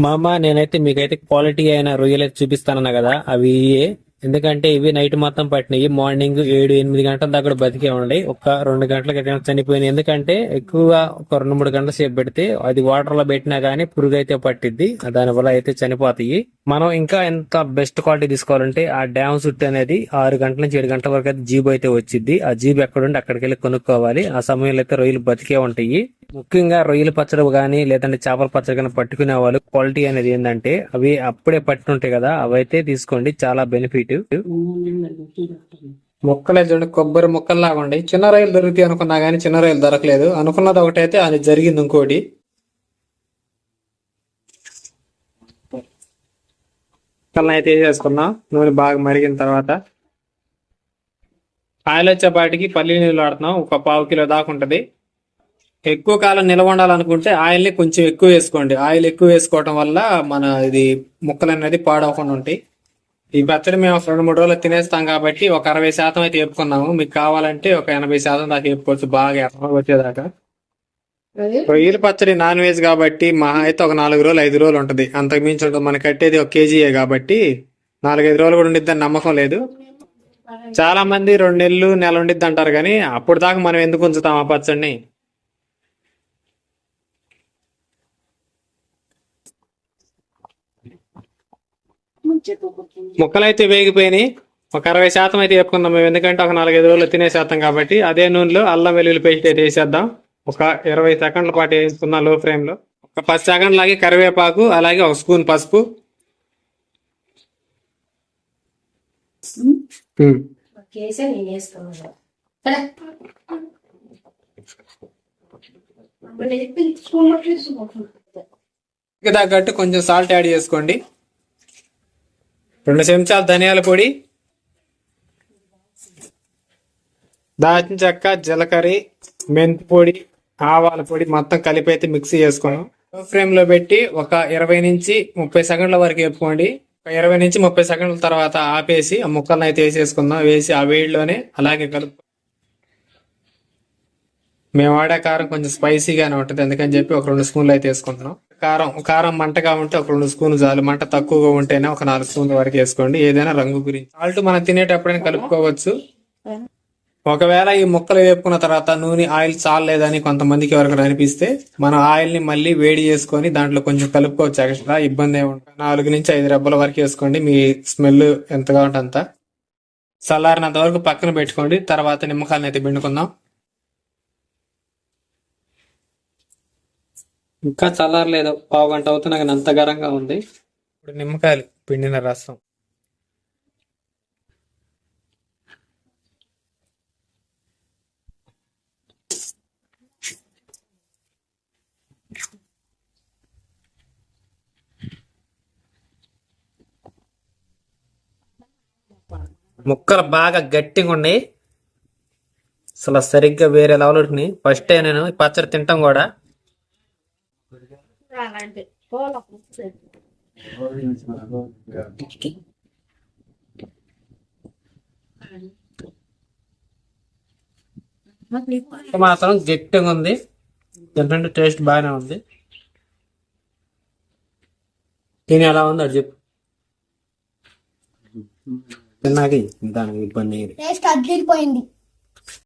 మా అమ్మ నేనైతే మీకైతే క్వాలిటీ అయిన రొయ్యలు అయితే చూపిస్తానన్నా కదా. అవి ఎందుకంటే ఇవి నైట్ మొత్తం పట్టినాయి. మార్నింగ్ ఏడు ఎనిమిది గంటల దాకా బతికే ఉండే. ఒక రెండు గంటలకి అయితే చనిపోయినాయి. ఎందుకంటే ఎక్కువగా ఒక రెండు మూడు గంటల సేపు పెడితే అది వాటర్లో పెట్టినా గానీ పురుగు అయితే పట్టిద్ది. దాని వల్ల అయితే చనిపోతాయి. మనం ఇంకా ఎంత బెస్ట్ క్వాలిటీ తీసుకోవాలంటే ఆ డ్యామ్ చుట్టూ అనేది ఆరు గంటల నుంచి ఏడు గంటల వరకు అయితే జీబు అయితే వచ్చింది ఆ జీబు ఎక్కడుండి అక్కడికి వెళ్ళి కొనుక్కోవాలి. ఆ సమయంలో అయితే రొయ్యలు బతికే ఉంటాయి. ముఖ్యంగా రొయ్యల పచ్చడి కానీ లేదంటే చేపల పచ్చడి కానీ పట్టుకునే వాళ్ళు క్వాలిటీ అనేది ఏంటంటే అవి అప్పుడే పట్టుంటాయి కదా అవైతే తీసుకోండి. చాలా బెనిఫిట్ మొక్కలే చూడండి కొబ్బరి మొక్కలు లాగా ఉండే చిన్న రైలు దొరుకుతాయి అనుకున్నా కానీ చిన్న రైలు దొరకలేదు. అనుకున్నది ఒకటైతే అది జరిగింది ఇంకోటి. ముక్కలను అయితే వేసేసుకున్నాం. నూనె బాగా మరిగిన తర్వాత ఆయిల్ వచ్చేపాటికి పల్లి నీళ్ళు వాడుతున్నాం. ఒక పావు కిలో దాకా ఉంటుంది. ఎక్కువ కాలం నిల్వ ఉండాలనుకుంటే ఆయిల్ని కొంచెం ఎక్కువ వేసుకోండి. ఆయిల్ ఎక్కువ వేసుకోవడం వల్ల మన ఇది ముక్కలు అనేది పాడవకుండా ఉంటాయి. ఈ పచ్చడి మేము రెండు మూడు రోజులు తినేస్తాం కాబట్టి ఒక అరవై శాతం అయితే వేపుకున్నాము. మీకు కావాలంటే ఒక ఎనభై శాతం దాకా వేపుకోవచ్చు. బాగా ఎర్ర వచ్చేదాకా. రొయ్యల పచ్చడి నాన్ వెజ్ కాబట్టి మహా అయితే ఒక నాలుగు రోజులు ఐదు రోజులు ఉంటది. అంతకు మించి ఉంటుంది మనకి కట్టేది ఒక కేజీయే కాబట్టి నాలుగైదు రోజులు కూడా ఉండిద్దని నమ్మకం లేదు. చాలా మంది రెండు నెలలు నెల ఉండిద్ది అంటారు కానీ అప్పుడు దాకా మనం ఎందుకు ఉంచుతాం ఆ పచ్చడిని? ముక్కలైతే వేగిపోయినాయి. ఒక అరవై శాతం అయితే చెప్పుకుందాం మేము. ఎందుకంటే ఒక నాలుగైదు రోజులు తినేసేస్తాం కాబట్టి అదే నూనెలో అల్లం వెల్లుల్లి పేస్ట్ అయితే వేసేద్దాం. ఒక ఇరవై సెకండ్ల పాటు వేసుకుందాం లో ఫ్లేమ్లో. ఒక పది సెకండ్ లాగే కరివేపాకు అలాగే ఒక స్పూన్ పసుపు. తగ్గట్టు కొంచెం సాల్ట్ యాడ్ చేసుకోండి. రెండు చెంచాలు ధనియాల పొడి. దాల్చిన చెక్క జీలకర్ర మెంతి పొడి. ఆవాల పొడి మొత్తం కలిపి అయితే మిక్సీ చేసుకున్నాం. లో ఫ్లేమ్లో పెట్టి ఒక ఇరవై నుంచి ముప్పై సెకండ్ల వరకు వేపుకోండి. ఒక ఇరవై నుంచి ముప్పై సెకండ్ల తర్వాత ఆపేసి ఆ ముక్కలను అయితే వేసేసుకుందాం. వేసి ఆ వేడిలోనే అలాగే కలుపు మేము వాడే కారం కొంచెం స్పైసీగానే ఉంటుంది. అందుకని చెప్పి ఒక రెండు స్పూన్లు అయితే వేసుకుంటున్నాం. కారం కారం మంటగా ఉంటే ఒక రెండు స్పూన్లు చాలు. మంట తక్కువగా ఉంటేనే ఒక నాలుగు స్పూన్ల వరకు వేసుకోండి. ఏదైనా రంగు గురించి సాల్ట్ మనం తినేటప్పుడైనా కలుపుకోవచ్చు. ఒకవేళ ఈ ముక్కలు వేపుకున్న తర్వాత నూనె ఆయిల్ చాలలేదని కొంతమందికి ఎవరికైనా అనిపిస్తే మనం ఆయిల్ని మళ్ళీ వేడి చేసుకొని దాంట్లో కొంచెం కలుపుకోవచ్చు ఎక్స్ట్రా ఇబ్బంది ఏమి ఉంటుంది నాలుగు నుంచి ఐదు రెబ్బల వరకు వేసుకోండి మీ స్మెల్ ఎంతగా ఉంటే అంత చల్లారినంత వరకు పక్కన పెట్టుకోండి తర్వాత నిమ్మకాయలను అయితే పిండుకుందాం. ఇంకా చల్లారలేదు పావు గంట అవుతుంది నాకు అంత గరంగా ఉంది. ఇప్పుడు నిమ్మకాయలు పిండిన రసం. ముక్కలు బాగా గట్టిగా ఉన్నాయి. అసలు సరిగ్గా వేరే లెవెల్ ఉంటుంది ఫస్ట్ టైం నేను పచ్చడి తింటాం కూడా. మాత్రం గట్టిగా ఉంది. ఎందుకంటే టేస్ట్ బాగానే ఉంది. తిని ఎలా ఉంది అది చెప్పు. నాకు దానికి ఇబ్బంది ఏది.